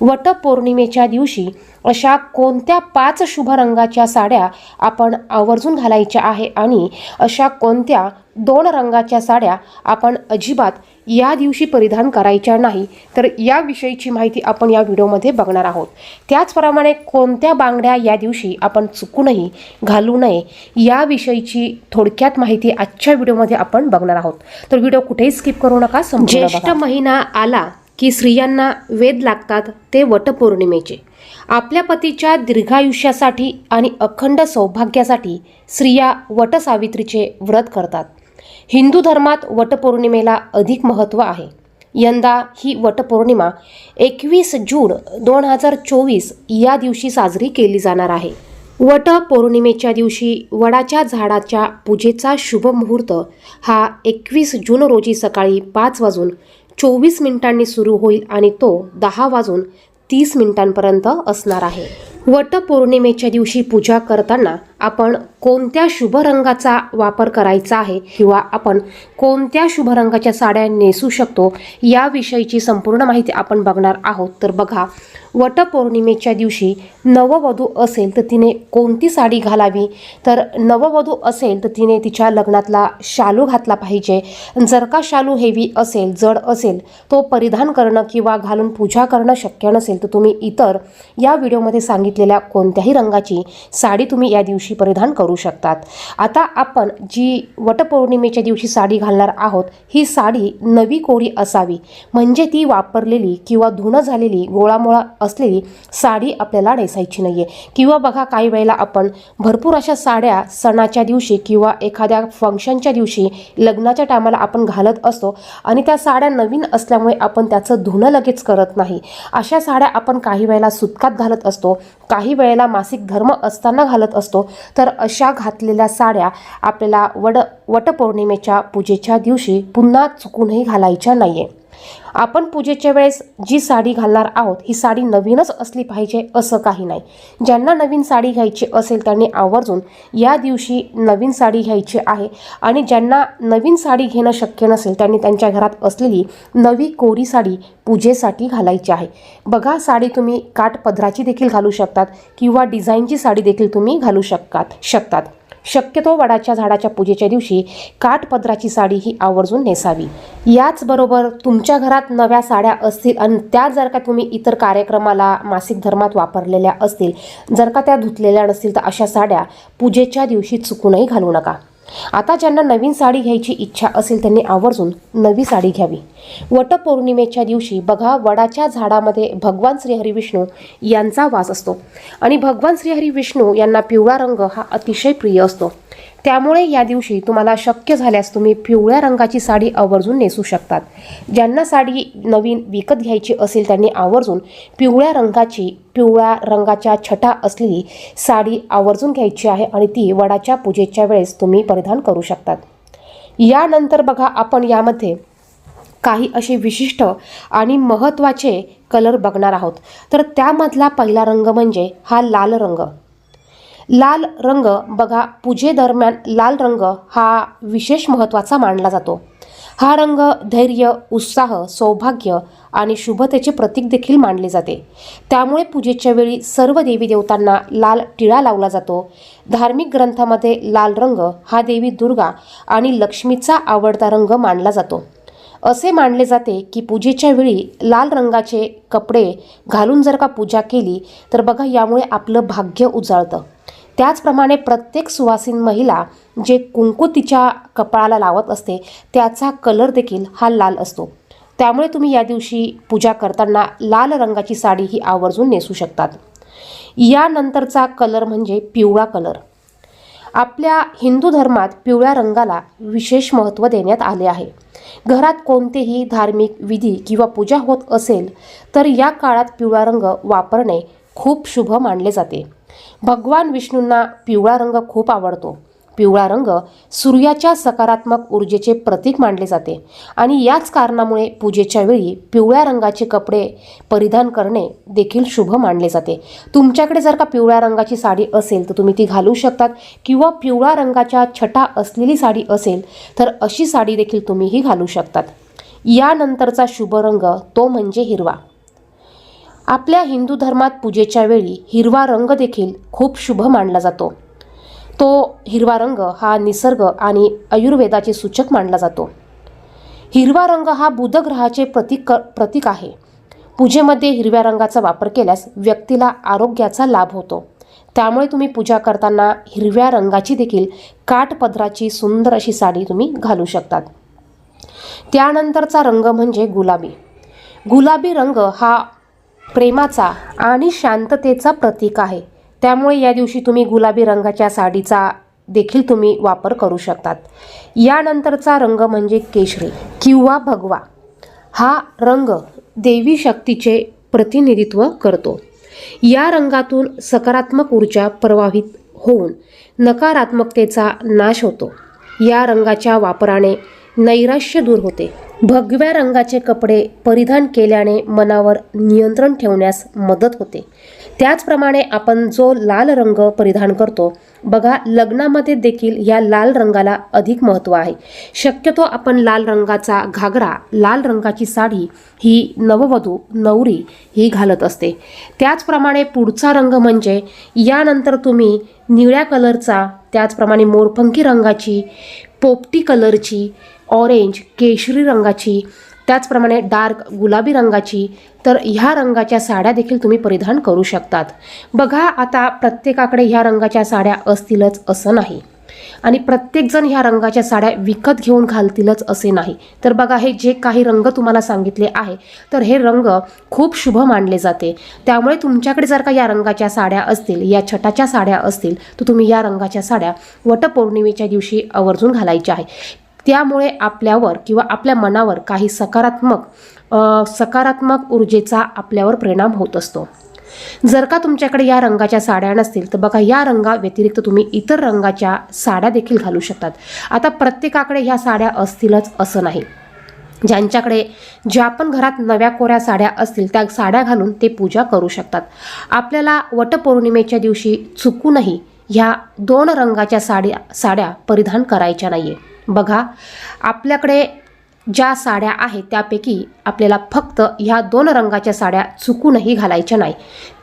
वटपौर्णिमेच्या दिवशी अशा कोणत्या पाच शुभ रंगाच्या साड्या आपण आवर्जून घालायच्या आहे आणि अशा कोणत्या दोन रंगाच्या साड्या आपण अजिबात या दिवशी परिधान करायच्या नाही तर याविषयीची माहिती आपण या व्हिडिओमध्ये बघणार आहोत. त्याचप्रमाणे कोणत्या बांगड्या या दिवशी आपण चुकूनही घालू नये याविषयीची थोडक्यात माहिती आजच्या व्हिडिओमध्ये आपण बघणार आहोत. तर व्हिडिओ कुठेही स्किप करू नका ज्येष्ठ महिना आला की स्त्रियांना वेद लागतात ते वटपौर्णिमेचे. आपल्या पतीच्या दीर्घायुष्यासाठी आणि अखंड सौभाग्यासाठी स्त्रिया वटसावित्रीचे व्रत करतात. हिंदू धर्मात वटपौर्णिमेला अधिक महत्त्व आहे. यंदा ही वटपौर्णिमा एकवीस जून दोन हजार चोवीस या दिवशी साजरी केली जाणार आहे. वट पौर्णिमेच्या दिवशी वडाच्या झाडाच्या पूजेचा शुभ मुहूर्त हा एकवीस जून रोजी सकाळी पाच वाजून चोवीस मिनिटांनी सुरू होईल आणि तो दहा वाजून तीस मिनिटांपर्यंत असणार आहे. वट पौर्णिमेच्या दिवशी पूजा करताना आपण कोणत्या शुभ रंगाचा वापर करायचा आहे किंवा आपण कोणत्या शुभ रंगाच्या साड्या नेसू शकतो याविषयीची संपूर्ण माहिती आपण बघणार आहोत. तर बघा वटपौर्णिमेच्या दिवशी नववधू असेल तर तिने कोणती साडी घालावी? तर नववधू असेल तर तिने तिच्या लग्नातला शालू घातला पाहिजे. जर का शालू हेवी असेल जड असेल तो परिधान करणं किंवा घालून पूजा करणं शक्य नसेल तर तुम्ही इतर या व्हिडिओमध्ये सांगितलेल्या कोणत्याही रंगाची साडी तुम्ही या दिवशी परिधान करू शकतात. आता आपण जी वटपौर्णिमेच्या दिवशी साडी घालणार आहोत ही साडी नवी कोरी असावी. म्हणजे ती वापरलेली किंवा धुणं झालेली गोळामोळा असलेली साडी आपल्याला नेसायची नाही आहे किंवा बघा काही वेळेला आपण भरपूर अशा साड्या सणाच्या दिवशी किंवा एखाद्या फंक्शनच्या दिवशी लग्नाच्या टायमाला आपण घालत असतो आणि त्या साड्या नवीन असल्यामुळे आपण त्याचं धुणं लगेच करत नाही. अशा साड्या आपण काही वेळेला सुतकात घालत असतो. काही वेळेला मासिक धर्म असताना घालत असतो तर अशा घातलेल्या साड्या आपल्याला वड वटपौर्णिमेच्या पूजेच्या दिवशी पुन्हा चुकूनही घालायच्या नाही आहे आपण पूजेच्या वेळेस जी साडी घालणार आहोत ही साडी नवीनच असली पाहिजे असं काही नाही. ज्यांना नवीन साडी घ्यायची असेल त्यांनी आवर्जून या दिवशी नवीन साडी घ्यायची आहे आणि ज्यांना नवीन साडी घेणं शक्य नसेल त्यांनी त्यांच्या घरात असलेली नवी कोरी साडी पूजेसाठी घालायची आहे. बघा साडी तुम्ही काठपदराची देखील घालू शकतात किंवा डिझाईनची साडी देखील तुम्ही घालू शकतात शकतात. शक्यतो वडाच्या झाडाच्या पूजेच्या दिवशी काठपदराची साडी ही आवर्जून नेसावी. याचबरोबर तुमच्या घरात नव्या साड्या असतील आणि त्या जर का तुम्ही इतर कार्यक्रमाला मासिक धर्मात वापरलेल्या असतील जर का त्या धुतलेल्या नसतील तर अशा साड्या पूजेच्या दिवशी चुकूनही घालू नका. आता ज्यांना नवीन साडी घ्यायची इच्छा असेल त्यांनी आवर्जून नवी साडी घ्यावी. वटपौर्णिमेच्या दिवशी बघा वडाच्या झाडामध्ये भगवान श्रीहरी विष्णू यांचा वास असतो. आणि भगवान श्रीहरी विष्णू यांना पिवळा रंग हा अतिशय प्रिय असतो. त्यामुळे या दिवशी तुम्हाला शक्य झाल्यास तुम्ही पिवळ्या रंगाची साडी आवर्जून नेसू शकतात. ज्यांना साडी नवीन विकत घ्यायची असेल त्यांनी आवर्जून पिवळ्या रंगाची पिवळ्या रंगाच्या छटा असलेली साडी आवर्जून घ्यायची आहे आणि ती वडाच्या पूजेच्या वेळेस तुम्ही परिधान करू शकतात. यानंतर बघा आपण यामध्ये काही असे विशिष्ट आणि महत्त्वाचे कलर बघणार आहोत. तर त्यामधला पहिला रंग म्हणजे हा लाल रंग. लाल रंग बघा पूजेदरम्यान लाल रंग हा विशेष महत्त्वाचा मानला जातो. हा रंग धैर्य उत्साह सौभाग्य आणि शुभतेचे प्रतीक देखील मानले जाते. त्यामुळे पूजेच्या वेळी सर्व देवी देवतांना लाल टिळा लावला जातो. धार्मिक ग्रंथामध्ये लाल रंग हा देवी दुर्गा आणि लक्ष्मीचा आवडता रंग मानला जातो. असे मानले जाते की पूजेच्या वेळी लाल रंगाचे कपडे घालून जर का पूजा केली तर बघा यामुळे आपलं भाग्य उजाळतं. त्याचप्रमाणे प्रत्येक सुवासीन महिला जे कुंकू तिच्या कपाळाला लावत असते त्याचा कलर देखील हा लाल असतो. त्यामुळे तुम्ही या दिवशी पूजा करताना लाल रंगाची साडी ही आवर्जून नेसू शकतात. यानंतरचा कलर म्हणजे पिवळा कलर. आपल्या हिंदू धर्मात पिवळ्या रंगाला विशेष महत्त्व देण्यात आले आहे. घरात कोणतेही धार्मिक विधी किंवा पूजा होत असेल तर या काळात पिवळा रंग वापरणे खूप शुभ मानले जाते. भगवान विष्णूंना पिवळा रंग खूप आवडतो. पिवळा रंग सूर्याच्या सकारात्मक ऊर्जेचे प्रतीक मानले जाते आणि याच कारणामुळे पूजेच्या वेळी पिवळ्या रंगाचे कपडे परिधान करणे देखील शुभ मानले जाते. तुमच्याकडे जर का पिवळ्या रंगाची साडी असेल तर तुम्ही ती घालू शकतात किंवा पिवळ्या रंगाच्या छटा असलेली साडी असेल तर अशी साडी देखील तुम्हीही घालू शकतात. यानंतरचा शुभ रंग तो म्हणजे हिरवा. आपल्या हिंदू धर्मात पूजेच्या वेळी हिरवा रंग देखील खूप शुभ मानला जातो. तो हिरवा रंग हा निसर्ग आणि आयुर्वेदाचे सूचक मानला जातो. हिरवा रंग हा बुधग्रहाचे प्रतीक प्रतीक आहे. पूजेमध्ये हिरव्या रंगाचा वापर केल्यास व्यक्तीला आरोग्याचा लाभ होतो. त्यामुळे तुम्ही पूजा करताना हिरव्या रंगाची देखील काठपदराची सुंदर अशी साडी तुम्ही घालू शकतात. त्यानंतरचा रंग म्हणजे गुलाबी. गुलाबी रंग हा प्रेमाचा आणि शांततेचा प्रतीक आहे. त्यामुळे या दिवशी तुम्ही गुलाबी रंगाच्या साडीचा देखील तुम्ही वापर करू शकतात. यानंतरचा रंग म्हणजे केशरी किंवा भगवा. हा रंग देवी शक्तीचे प्रतिनिधित्व करतो. या रंगातून सकारात्मक ऊर्जा प्रवाहित होऊन नकारात्मकतेचा नाश होतो. या रंगाच्या वापराने नैराश्य दूर होते. भगव्या रंगाचे कपडे परिधान केल्याने मनावर नियंत्रण ठेवण्यास मदत होते. त्याचप्रमाणे आपण जो लाल रंग परिधान करतो बघा लग्नामध्ये देखील या लाल रंगाला अधिक महत्त्व आहे. शक्यतो आपण लाल रंगाचा घागरा लाल रंगाची साडी ही नववधू नवरी ही घालत असते. त्याचप्रमाणे पुढचा रंग म्हणजे यानंतर तुम्ही निळ्या कलरचा त्याचप्रमाणे मोरपंखी रंगाची पोपटी कलरची ऑरेंज केशरी रंगाची त्याचप्रमाणे डार्क गुलाबी रंगाची तर ह्या रंगाच्या साड्या देखील तुम्ही परिधान करू शकतात. बघा आता प्रत्येकाकडे ह्या रंगाच्या साड्या असतीलच असं नाही. आणि प्रत्येकजण ह्या रंगाच्या साड्या विकत घेऊन घालतीलच असे नाही. तर बघा हे जे काही रंग तुम्हाला सांगितले आहे तर हे रंग खूप शुभ मानले जाते. त्यामुळे तुमच्याकडे जर का या रंगाच्या साड्या असतील या छटाच्या साड्या असतील तर तुम्ही या रंगाच्या साड्या वटपौर्णिमेच्या दिवशी आवर्जून घालायच्या आहे. त्यामुळे आपल्यावर किंवा आपल्या मनावर काही सकारात्मक सकारात्मक ऊर्जेचा आपल्यावर परिणाम होत असतो. जर का तुमच्याकडे या रंगाच्या साड्या नसतील तर बघा या रंगा व्यतिरिक्त तुम्ही इतर रंगाच्या साड्या देखील घालू शकतात. आता प्रत्येकाकडे ह्या साड्या असतीलच असं नाही. ज्यांच्याकडे ज्या पण घरात नव्या कोऱ्या साड्या असतील त्या साड्या घालून ते पूजा करू शकतात. आपल्याला वटपौर्णिमेच्या दिवशी चुकूनही ह्या दोन रंगाच्या साड्या साड्या परिधान करायच्या नाही आहे बघा आपल्याकडे ज्या साड्या आहेत त्यापैकी आपल्याला फक्त ह्या दोन रंगाच्या साड्या चुकूनही घालायच्या नाही.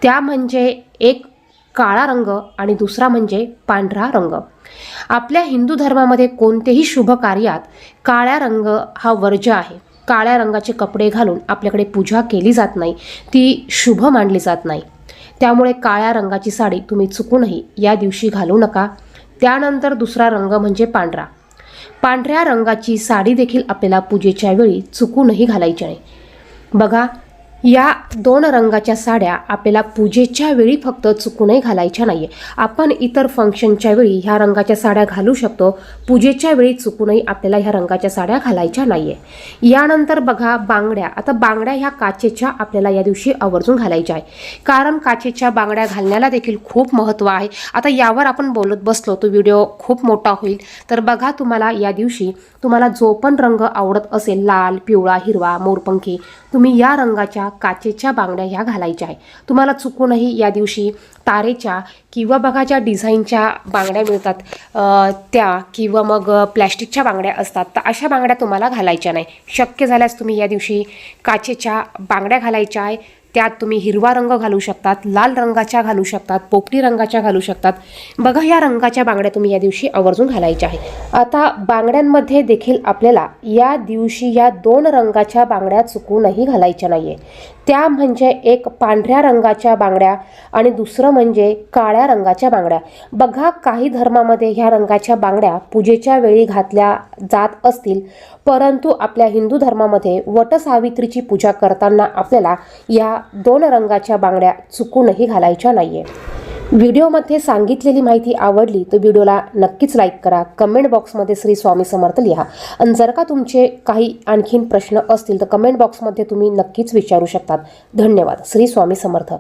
त्या म्हणजे एक काळा रंग आणि दुसरा म्हणजे पांढरा रंग. आपल्या हिंदू धर्मामध्ये कोणतेही शुभ कार्यात काळ्या रंग हा वर्ज आहे. काळ्या रंगाचे कपडे घालून आपल्याकडे पूजा केली जात नाही. ती शुभ मानली जात नाही. त्यामुळे काळ्या रंगाची साडी तुम्ही चुकूनही या दिवशी घालू नका. त्यानंतर दुसरा रंग म्हणजे पांढरा. पांढऱ्या रंगाची साडी देखील आपल्याला पूजेच्या वेळी चुकूनही घालायची नाही. बघा या दोन रंगाच्या साड्या आपल्याला पूजेच्या वेळी फक्त चुकूनही घालायच्या नाही आहे आपण इतर फंक्शनच्या वेळी ह्या रंगाच्या साड्या घालू शकतो. पूजेच्या वेळी चुकूनही आपल्याला ह्या रंगाच्या साड्या घालायच्या नाही आहे यानंतर बघा बांगड्या. आता बांगड्या ह्या काचेच्या आपल्याला या दिवशी आवर्जून घालायच्या आहे. कारण काचेच्या बांगड्या घालण्याला देखील खूप महत्त्व आहे. आता यावर आपण बोलत बसलो तो व्हिडिओ खूप मोठा होईल. तर बघा तुम्हाला या दिवशी तुम्हाला जो पण रंग आवडत असेल लाल पिवळा हिरवा मोरपंखी तुम्ही या रंगाच्या काचेच्या बांगड्या ह्या घालायच्या आहे. तुम्हाला चुकूनही या दिवशी तारेच्या किंवा बघा ज्या डिझाईनच्या बांगड्या मिळतात त्या किंवा मग प्लॅस्टिकच्या बांगड्या असतात तर अशा बांगड्या तुम्हाला घालायच्या नाही. शक्य झाल्यास तुम्ही या दिवशी काचेच्या बांगड्या घालायच्या आहे. त्यात तुम्ही हिरवा रंग घालू शकतात लाल रंगाच्या घालू शकतात पोपटी रंगाच्या घालू शकतात. बघा या रंगाच्या बांगड्या तुम्ही या दिवशी आवर्जून घालायच्या आहे आता बांगड्यांमध्ये देखील आपल्याला या दिवशी या दोन रंगाच्या बांगड्या चुकूनही घालायच्या नाही आहे त्या म्हणजे एक पांढऱ्या रंगाच्या बांगड्या आणि दुसरं म्हणजे काळ्या रंगाच्या बांगड्या. बघा काही धर्मामध्ये ह्या रंगाच्या बांगड्या पूजेच्या वेळी घातल्या जात असतील परंतु आपल्या हिंदू धर्मामध्ये वटसावित्रीची पूजा करताना आपल्याला या दोन रंगाच्या बांगड्या चुकूनही घालायच्या नाही आहे व्हिडिओमध्ये सांगितलेली माहिती आवडली तर व्हिडिओला नक्कीच लाईक करा. कमेंट बॉक्समध्ये श्री स्वामी समर्थ लिहा. आणि जर का तुमचे काही आणखीन प्रश्न असतील तर कमेंट बॉक्समध्ये तुम्ही नक्कीच विचारू शकतात. धन्यवाद. श्री स्वामी समर्थ.